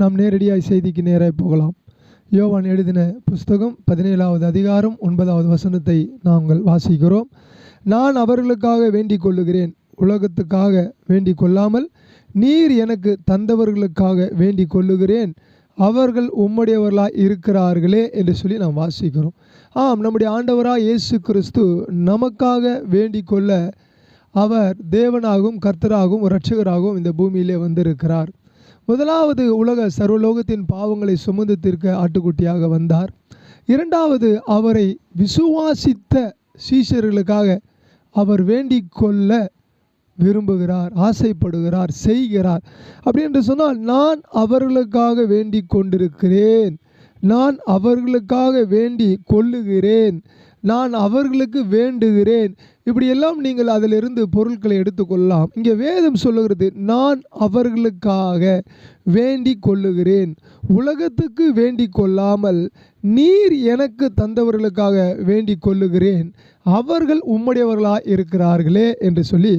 நாம் நேரடியாய் செய்திக்கு நேராக போகலாம். யோவான் எழுதின புஸ்தகம் பதினேழாவது அதிகாரம் ஒன்பதாவது வசனத்தை நாங்கள் வாசிக்கிறோம். நான் அவர்களுக்காக வேண்டிக் கொள்ளுகிறேன் உலகத்துக்காக வேண்டிக் கொள்ளாமல் நீர் எனக்கு தந்தவர்களுக்காக வேண்டிக் கொள்ளுகிறேன். அவர்கள் உம்முடையவர்களாக இருக்கிறார்களே என்று சொல்லி நாம் வாசிக்கிறோம். ஆம் நம்முடைய ஆண்டவராக இயேசு கிறிஸ்து நமக்காக வேண்டிக் கொள்ள அவர் தேவனாகவும் கர்த்தராகவும் இரட்சகராகவும் இந்த பூமியிலே வந்திருக்கிறார். முதலாவது உலக சர்வலோகத்தின் பாவங்களை சுமந்து தீர்க்க ஆட்டுக்குட்டியாக வந்தார். இரண்டாவது அவரை விசுவாசித்த சீஷர்களுக்காக அவர் வேண்டிக் கொள்ள விரும்புகிறார் ஆசைப்படுகிறார் செய்கிறார். அப்படி என்று சொன்னால் நான் அவர்களுக்காக வேண்டிக் கொண்டிருக்கிறேன். நான் அவர்களுக்காக வேண்டி கொள்ளுகிறேன். நான் அவர்களுக்கு வேண்டுகிறேன். இப்படியெல்லாம் நீங்கள் அதிலிருந்து பொருட்களை எடுத்துக்கொள்ளலாம். இங்கே வேதம் சொல்லுகிறது நான் அவர்களுக்காக வேண்டி கொள்ளுகிறேன் உலகத்துக்கு வேண்டிக் கொள்ளாமல் நீர் எனக்கு தந்தவர்களுக்காக வேண்டிக் கொள்ளுகிறேன் அவர்கள் உம்முடையவர்களாக இருக்கிறார்களே என்று சொல்லி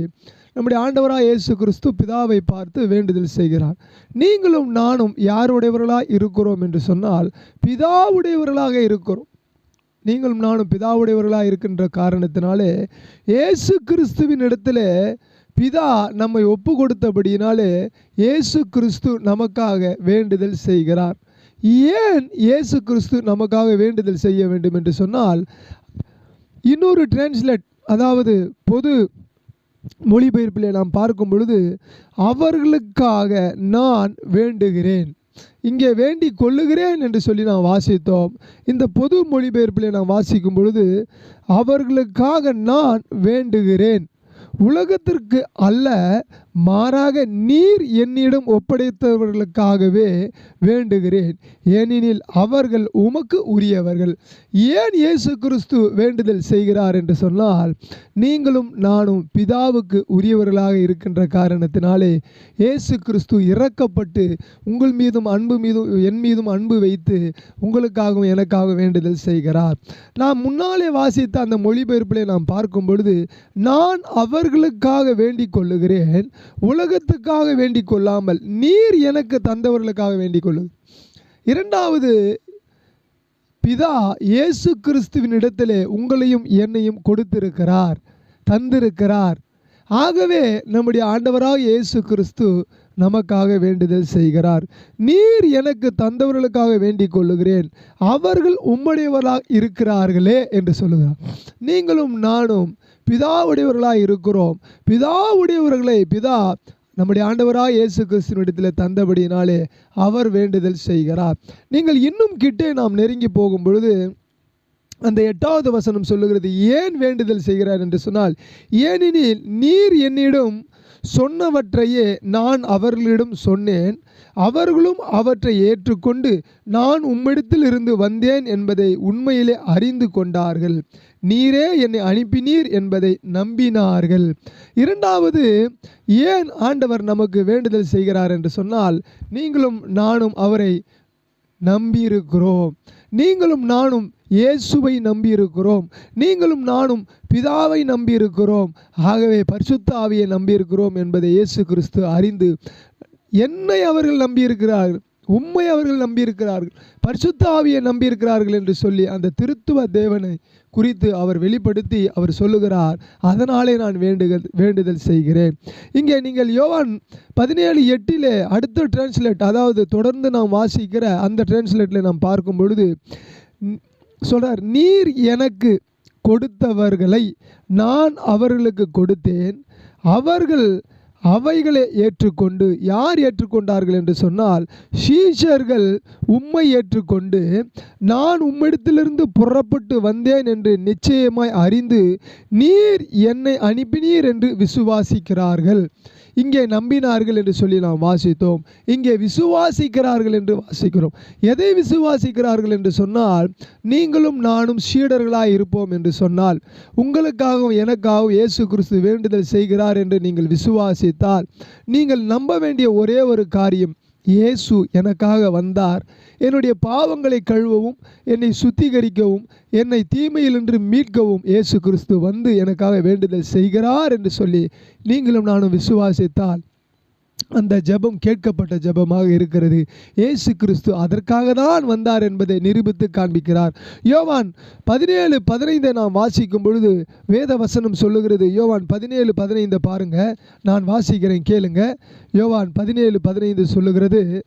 நம்முடைய ஆண்டவராக இயேசு கிறிஸ்து பிதாவை பார்த்து வேண்டுதல் செய்கிறார். நீங்களும் நானும் யாருடையவர்களாக இருக்கிறோம் என்று சொன்னால் பிதாவுடையவர்களாக இருக்கிறோம். நீங்களும் நானும் பிதாவுடையவர்களாக இருக்கின்ற காரணத்தினாலே இயேசு கிறிஸ்துவின் இடத்துல பிதா நம்மை ஒப்பு கொடுத்தபடியினாலே இயேசு கிறிஸ்து நமக்காக வேண்டுதல் செய்கிறார். ஏன் இயேசு கிறிஸ்து நமக்காக வேண்டுதல் செய்ய வேண்டும் என்று சொன்னால் இன்னொரு டிரான்ஸ்லேட் அதாவது பொது மொழிபெயர்ப்பில் நாம் பார்க்கும் பொழுது அவர்களுக்காக நான் வேண்டுகிறேன். இங்கே வேண்டிக் கொள்ளுகிறேன் என்று சொல்லி நாம் வாசித்தோம். இந்த பொது மொழிபெயர்ப்பில் நாம் வாசிக்கும் பொழுது அவர்களுக்காக நான் வேண்டுகிறேன். உலகத்திற்கு அல்ல மாறாக நீர் என்னிடம் ஒப்படைத்தவர்களுக்காகவே வேண்டுகிறேன். ஏனெனில் அவர்கள் உமக்கு உரியவர்கள். ஏன் இயேசு கிறிஸ்து வேண்டுதல் செய்கிறார் என்று சொன்னால் நீங்களும் நானும் பிதாவுக்கு உரியவர்களாக இருக்கின்ற காரணத்தினாலே இயேசு கிறிஸ்து இறக்கப்பட்டு உங்கள் மீதும் அன்பு மீதும் என் மீதும் அன்பு வைத்து உங்களுக்காகவும் எனக்காக வேண்டுதல் செய்கிறார். நாம் முன்னாலே வாசித்த அந்த மொழிபெயர்ப்பிலே நாம் பார்க்கும் பொழுது நான் அவர்களுக்காக வேண்டிக் கொள்ளுகிறேன் உலகத்துக்காக வேண்டிக் கொள்ளாமல் நீர் எனக்கு தந்தவர்களுக்காக வேண்டிக் கொள்ளு இரண்டாவது பிதா இயேசு கிறிஸ்துவின் இடத்திலே உங்களையும் என்னையும் கொடுத்திருக்கிறார் தந்திருக்கிறார். ஆகவே நம்முடைய ஆண்டவராக இயேசு கிறிஸ்து நமக்காக வேண்டுதல் செய்கிறார். நீர் எனக்கு தந்தவர்களுக்காக வேண்டிக் கொள்ளுகிறேன். அவர்கள் உம்முடையவராக இருக்கிறார்களே என்று சொல்லுகிறார். நீங்களும் நானும் பிதாவுடையவர்களாக இருக்கிறோம். பிதாவுடையவர்களை பிதா நம்முடைய ஆண்டவராக இயேசு கிறிஸ்துவனிடத்தில் தந்தபடியினாலே அவர் வேண்டுதல் செய்கிறார். நீங்கள் இன்னும் கிட்டே நாம் நெருங்கி போகும் பொழுது அந்த எட்டாவது வசனம் சொல்லுகிறது ஏன் வேண்டுதல் செய்கிறார்? என்று சொன்னால் ஏனெனில் நீர் என்னிடம் சொன்னவற்றையே நான் அவர்களிடம் சொன்னேன். அவர்களும் அவற்றை ஏற்றுக்கொண்டு நான் உம்மிடத்தில் இருந்து வந்தேன் என்பதை உண்மையிலே அறிந்து கொண்டார்கள். நீரே என்னை அனுப்பினீர் என்பதை நம்பினார்கள். இரண்டாவது ஏன் ஆண்டவர் நமக்கு வேண்டுதல் செய்கிறார் என்று சொன்னால் நீங்களும் நானும் அவரை நம்பியிருக்கிறோம். நீங்களும் நானும் இயேசுவை நம்பியிருக்கிறோம். நீங்களும் நானும் பிதாவை நம்பியிருக்கிறோம். ஆகவே பரிசுத்த ஆவியை நம்பியிருக்கிறோம் என்பதை இயேசு கிறிஸ்து அறிந்து என்னை அவர்கள் நம்பியிருக்கிறார்கள் உண்மை அவர்கள் நம்பியிருக்கிறார்கள் பரிசுத்த ஆவியை நம்பியிருக்கிறார்கள் என்று சொல்லி அந்த திருத்துவ தேவனை குறித்து அவர் வெளிப்படுத்தி அவர் சொல்லுகிறார். அதனாலே நான் வேண்டுதல் வேண்டுதல் செய்கிறேன். இங்கே நீங்கள் யோவான் பதினேழு எட்டிலே அடுத்த டிரான்ஸ்லேட் அதாவது தொடர்ந்து நாம் வாசிக்கிற அந்த டிரான்ஸ்லேட்டில் நாம் பார்க்கும் பொழுது சொல்கிறார் நீர் எனக்கு கொடுத்தவர்களை நான் அவர்களுக்கு கொடுத்தேன். அவர்கள் அவைகளை ஏற்றுக்கொண்டு யார் ஏற்றுக்கொண்டார்கள் என்று சொன்னால் ஷீஷர்கள் உம்மை ஏற்றுக்கொண்டு நான் உம்மிடத்திலிருந்து புறப்பட்டு வந்தேன் என்று நிச்சயமாய் அறிந்து நீர் என்னை அனுப்பினீர் என்று விசுவாசிக்கிறார்கள். இங்கே நம்பினார்கள் என்று சொல்லி நாம் வாசித்தோம். இங்கே விசுவாசிக்கிறார்கள் என்று வாசிக்கிறோம். எதை விசுவாசிக்கிறார்கள் என்று சொன்னால் நீங்களும் நானும் சீடர்களாக இருப்போம் என்று சொன்னால் உங்களுக்காகவும் எனக்காகவும் இயேசு கிறிஸ்து வேண்டுதல் செய்கிறார் என்று நீங்கள் விசுவாசித்தால் நீங்கள் நம்ப வேண்டிய ஒரே ஒரு காரியம் இயேசு எனக்காக வந்தார். என்னுடைய பாவங்களை கழுவவும் என்னை சுத்திகரிக்கவும் என்னை தீமையிலின்று மீட்கவும் இயேசு கிறிஸ்து வந்து எனக்காக வேண்டுதல் செய்கிறார் என்று சொல்லி நீங்களும் நானும் விசுவாசித்தால் அந்த ஜெபம் கேட்கப்பட்ட ஜெபமாக இருக்கிறது. இயேசு கிறிஸ்து அதற்காக தான் வந்தார் என்பதை நிரூபித்து காண்பிக்கிறார். யோவான் பதினேழு பதினைந்தை நாம் வாசிக்கும் பொழுது வேத வசனம் சொல்லுகிறது. யோவான் பதினேழு பதினைந்தை பாருங்க. நான் வாசிக்கிறேன் கேளுங்க. யோவான் பதினேழு பதினைந்து சொல்லுகிறது.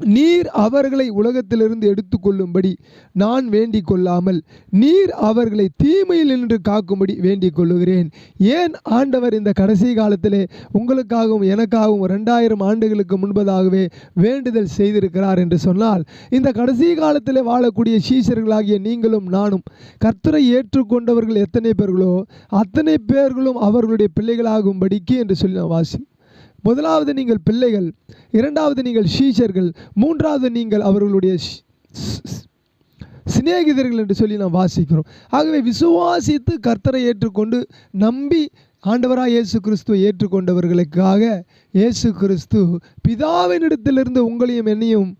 நீர் அவர்களை உலகத்திலிருந்து எடுத்துக்கொள்ளும்படி நான் வேண்டிக் கொள்ளாமல் நீர் அவர்களை தீமையில் நின்று காக்கும்படி வேண்டிக் கொள்ளுகிறேன் ஏன் ஆண்டவர் இந்த கடைசி காலத்திலே உங்களுக்காகவும் எனக்காகவும் ரெண்டாயிரம் ஆண்டுகளுக்கு முன்பதாகவே வேண்டுதல் செய்திருக்கிறார் என்று சொன்னால் இந்த கடைசி காலத்திலே வாழக்கூடிய சீசர்களாகிய நீங்களும் நானும் கர்த்தரை ஏற்றுக்கொண்டவர்கள் எத்தனை பேர்களோ அத்தனை பேர்களும் அவர்களுடைய பிள்ளைகளாகும்படிக்கு என்று சொல்லி நான் வாசி முதலாவது நீங்கள் பிள்ளைகள் இரண்டாவது நீங்கள் ஷீஷர்கள் மூன்றாவது நீங்கள் அவர்களுடைய சிநேகிதர்கள் என்று சொல்லி நாம் வாசிக்கிறோம். ஆகவே விசுவாசித்து கர்த்தரை ஏற்றுக்கொண்டு நம்பி ஆண்டவராக இயேசு கிறிஸ்துவை ஏற்றுக்கொண்டவர்களுக்காக இயேசு கிறிஸ்து பிதாவினிடத்திலிருந்து உங்களையும் என்னையும்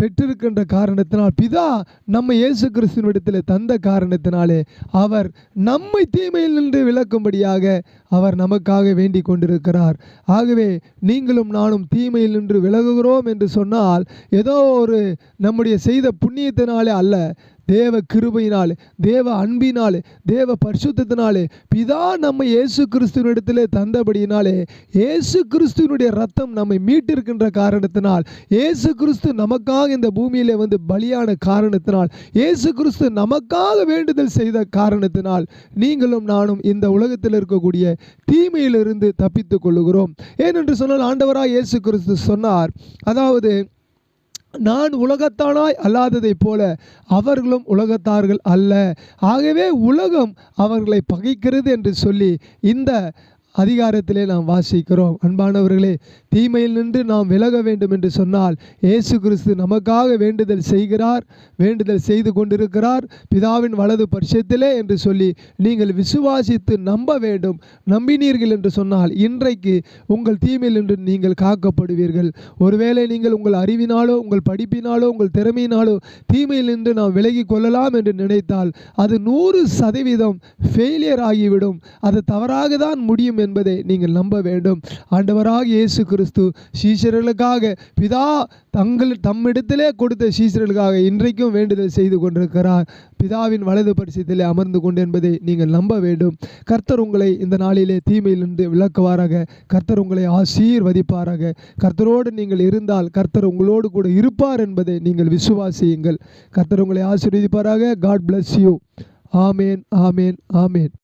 பெற்றிருக்கின்ற காரணத்தினால் பிதா நம்ம இயேசு கிறிஸ்துவினிடத்தில் தந்த காரணத்தினாலே அவர் நம்மை தீமையில் நின்று விளக்கும்படியாக அவர் நமக்காக வேண்டிக் கொண்டிருக்கிறார். ஆகவே நீங்களும் நானும் தீமையில் நின்று விலகுகிறோம் என்று சொன்னால் ஏதோ ஒரு நம்முடைய செய்த புண்ணியத்தினாலே அல்ல தேவ கிருபையினால் தேவ அன்பினால் தேவ பரிசுத்தத்தினாலே பிதா நம்ம இயேசு கிறிஸ்துவனிடத்திலே தந்தபடியினாலே இயேசு கிறிஸ்துவனுடைய ரத்தம் நம்மை மீட்டிருக்கின்ற காரணத்தினால் இயேசு கிறிஸ்து நமக்காக இந்த பூமியிலே வந்து பலியான காரணத்தினால் இயேசு கிறிஸ்து நமக்காக வேண்டுதல் செய்த காரணத்தினால் நீங்களும் நானும் இந்த உலகத்தில் இருக்கக்கூடிய தீமையிலிருந்து தப்பித்துக் கொள்ளுகிறோம். ஏனென்று சொன்னால் ஆண்டவராக இயேசு கிறிஸ்து சொன்னார் அதாவது நான் உலகத்தானாய் அல்லாததைப் போல அவர்களும் உலகத்தார்கள் அல்ல. ஆகவே உலகம் அவர்களை பகைக்கிறது என்று சொல்லி இந்த அதிகாரத்திலே நாம் வாசிக்கிறோம். அன்பானவர்களே தீமையில் நின்று நாம் விலக வேண்டும் என்று சொன்னால் இயேசு கிறிஸ்து நமக்காக வேண்டுதல் செய்கிறார் வேண்டுதல் செய்து கொண்டிருக்கிறார். பிதாவின் வலது பட்சத்திலே என்று சொல்லி நீங்கள் விசுவாசித்து நம்ப வேண்டும் நம்பினீர்கள் என்று சொன்னால் இன்றைக்கு உங்கள் தீமையில் நின்று நீங்கள் காக்கப்படுவீர்கள். ஒருவேளை நீங்கள் உங்கள் அறிவினாலோ உங்கள் படிப்பினாலோ உங்கள் திறமையினாலோ தீமையில் நின்று நாம் விலகி கொள்ளலாம் என்று நினைத்தால் அது நூறு சதவீதம் ஃபெயிலியர் ஆகிவிடும். அது தவறாக தான் முடியும் என்பதை நீங்கள் நம்ப வேண்டும். ஆண்டவராக இயேசு கிறிஸ்து சீசர்களுக்காக பிதா தங்கள் தம்மிடத்திலே கொடுத்த சீசர்களுக்காக இன்றைக்கும் வேண்டுதல் செய்து கொண்டிருக்கிறார். பிதாவின் வலது பரிசத்திலே அமர்ந்து கொண்டு என்பதை நீங்கள் நம்ப வேண்டும். கர்த்தர் உங்களை இந்த நாளிலே தீமையிலிருந்து விளக்குவாராக கர்த்தர் உங்களை ஆசீர்வதிப்பாராக. கர்த்தரோடு நீங்கள் இருந்தால் கர்த்தர் உங்களோடு கூட இருப்பார் என்பதை நீங்கள் விசுவாசியுங்கள். கர்த்தர் உங்களை ஆசீர்வதிப்பாராக. God bless you amen amen amen